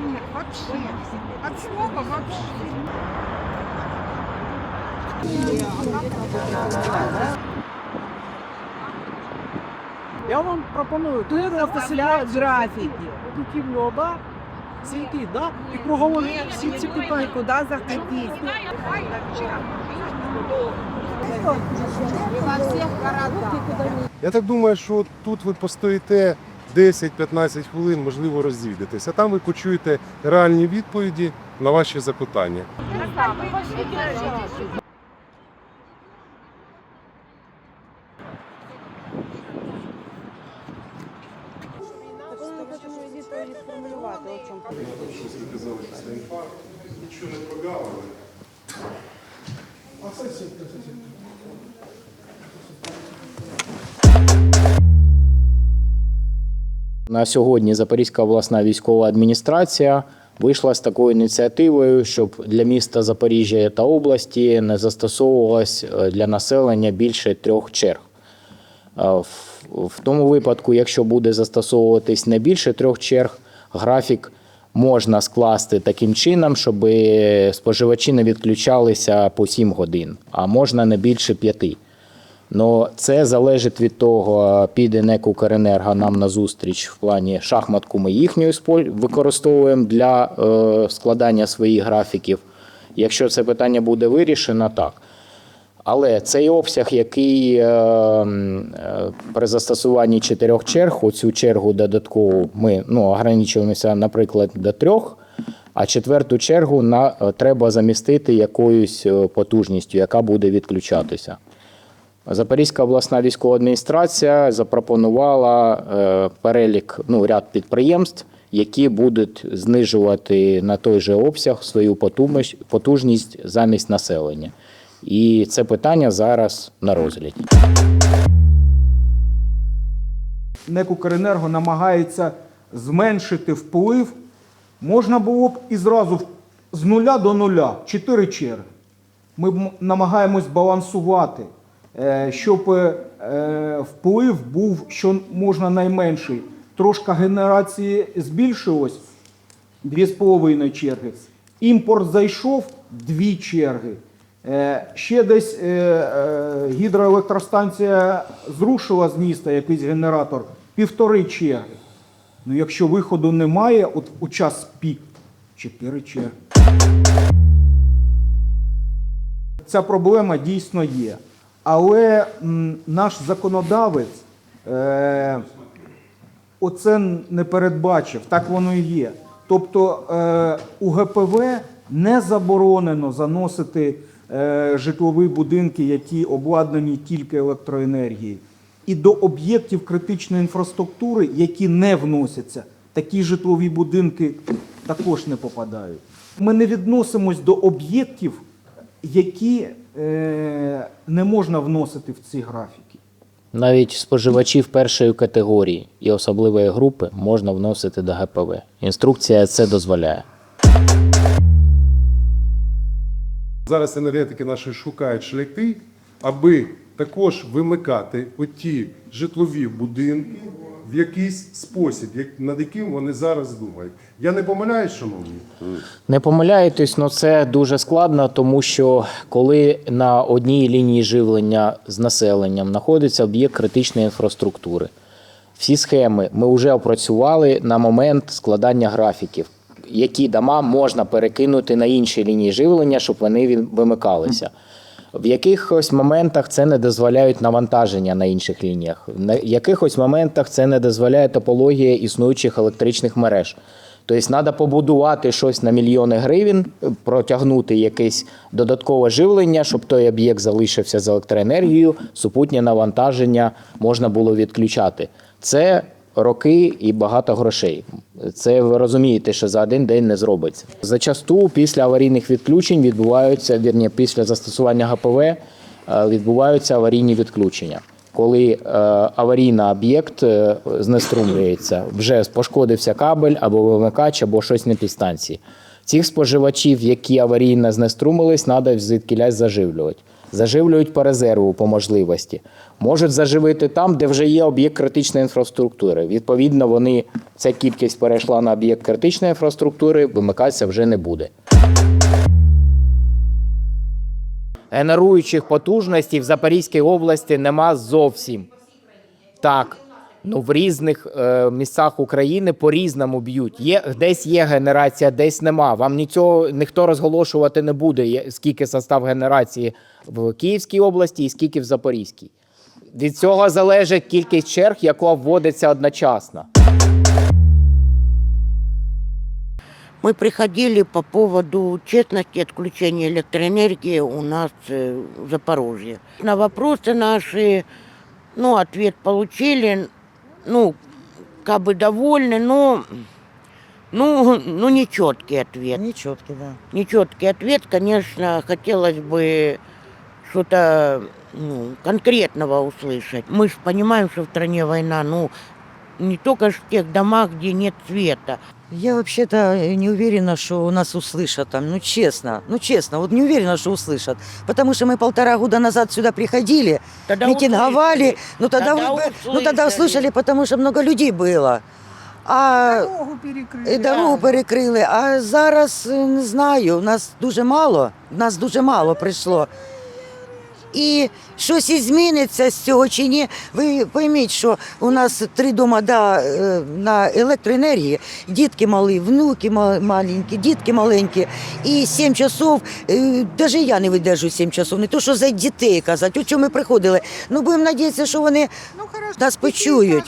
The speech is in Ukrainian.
нет, вообще. От слова вообще. Я вам пропоную тут розселяють графіки. Тут льоба, сінки, да? І кругові всі ці питання. Куда заходить? Я так думаю, що тут ви постоїте 10-15 хвилин, можливо, розійдетесь, а там ви почуєте реальні відповіді на ваші запитання. Нічого не прогавили. На сьогодні Запорізька обласна військова адміністрація вийшла з такою ініціативою, щоб для міста Запоріжжя та області не застосовувалось е, для населення більше трьох черг. Е, в- тому випадку, якщо буде застосовуватись не більше трьох черг, графік можна скласти таким чином, щоб споживачі не відключалися по 7 годин, а можна не більше п'яти. Ну, це залежить від того, піде НЕК «Укренерго» нам на зустріч в плані шахматку. Ми їхню використовуємо для е, складання своїх графіків. Якщо це питання буде вирішено, так. Але цей обсяг, який е, е, при застосуванні чотирьох черг, оцю чергу додаткову ми ну, ограничуємося, наприклад, до трьох, а четверту чергу на, е, треба замістити якоюсь е, потужністю, яка буде відключатися. Запорізька обласна військова адміністрація запропонувала е, перелік, ну, ряд підприємств, які будуть знижувати на той же обсяг свою потужність, замість населення. І це питання зараз на розгляді. НЕК «Укренерго» намагається зменшити вплив, можна було б і зразу з нуля до нуля, чотири черги. Ми намагаємось балансувати, щоб е, е, вплив був, що можна найменший. Трошка генерації збільшилось, дві з половиною черги. Імпорт зайшов дві черги. Е, Ще десь е, е, гідроелектростанція зрушила з міста якийсь генератор півтори черги. Ну, якщо виходу немає, от у час пік чотири черги. Ця проблема дійсно є. Але наш законодавець е, оце не передбачив, так воно і є. Тобто е, у ГПВ не заборонено заносити е, житлові будинки, які обладнані тільки електроенергією. І до об'єктів критичної інфраструктури, які не вносяться, такі житлові будинки також не попадають. Ми не відносимось до об'єктів, які е, не можна вносити в ці графіки. Навіть споживачів першої категорії і особливої групи можна вносити до ГПВ. Інструкція це дозволяє. Зараз енергетики наші шукають шляхи, аби також вимикати оті житлові будинки в якийсь спосіб, як- над яким вони зараз думають. Я не помиляюсь, шановні? Не помиляєтесь, але це дуже складно, тому що коли на одній лінії живлення з населенням знаходиться об'єкт критичної інфраструктури, всі схеми ми вже опрацювали на момент складання графіків, які дома можна перекинути на інші лінії живлення, щоб вони вимикалися. В якихось моментах це не дозволяють навантаження на інших лініях. На якихось моментах це не дозволяє топологія існуючих електричних мереж. Тобто треба побудувати щось на мільйони гривень, протягнути якесь додаткове живлення, щоб той об'єкт залишився з електроенергією, супутнє навантаження можна було відключати. Це роки і багато грошей. Це ви розумієте, що за один день не зробиться. Зачасту після аварійних відключень відбуваються, вірні, після застосування ГПВ е, відбуваються аварійні відключення. Коли е, аварійний об'єкт е, знеструмлюється, вже пошкодився кабель або вимикач, або щось на підстанції. Цих споживачів, які аварійно знеструмились, треба звідкілясь заживлювати. Заживлюють по резерву по можливості. Можуть заживити там, де вже є об'єкт критичної інфраструктури. Відповідно, вони ця кількість перейшла на об'єкт критичної інфраструктури, вимикатися вже не буде. Генеруючих потужностей в Запорізькій області нема зовсім. Так. Ну, в різних е, місцях України по-різному б'ють. Є, десь є генерація, десь нема. Вам нічого ніхто розголошувати не буде, є- скільки состав генерації в Київській області і скільки в Запорізькій. Від цього залежить кількість черг, яка вводиться одночасно. Мы приходили по поводу честности отключения электроэнергии у нас э, в Запорожье. На вопросы наши, ну, ответ получили, ну, как бы довольны, но, ну, ну, нечеткий ответ. Нечеткий, да. Нечеткий ответ, конечно, хотелось бы что-то ну, конкретного услышать. Мы же понимаем, что в стране война, ну, не только ж в тех домах, где нет света. Я вообще-то не уверена, что у нас услышат там. Ну, честно, ну, честно, вот не уверена, что услышат. Потому что мы полтора года назад сюда приходили, Тогда митинговали. услышали. Ну, тогда, Тогда вы- ну, тогда услышали. услышали, потому что много людей было. А Дорогу перекрили. і дорогу перекрили. А зараз е, не знаю, нас дуже мало, нас дуже мало прийшло. І щось і зміниться з цього чи ні. Ви пойміть, що у нас три дома да, е, на електроенергії, дітки малі, внуки ма- маленькі, дітки маленькі. І сім часов, навіть я не видержу сім часов, не то що за дітей казати, у чому ми приходили. Ну будемо надіятися, що вони Ну, хорошо. нас почують.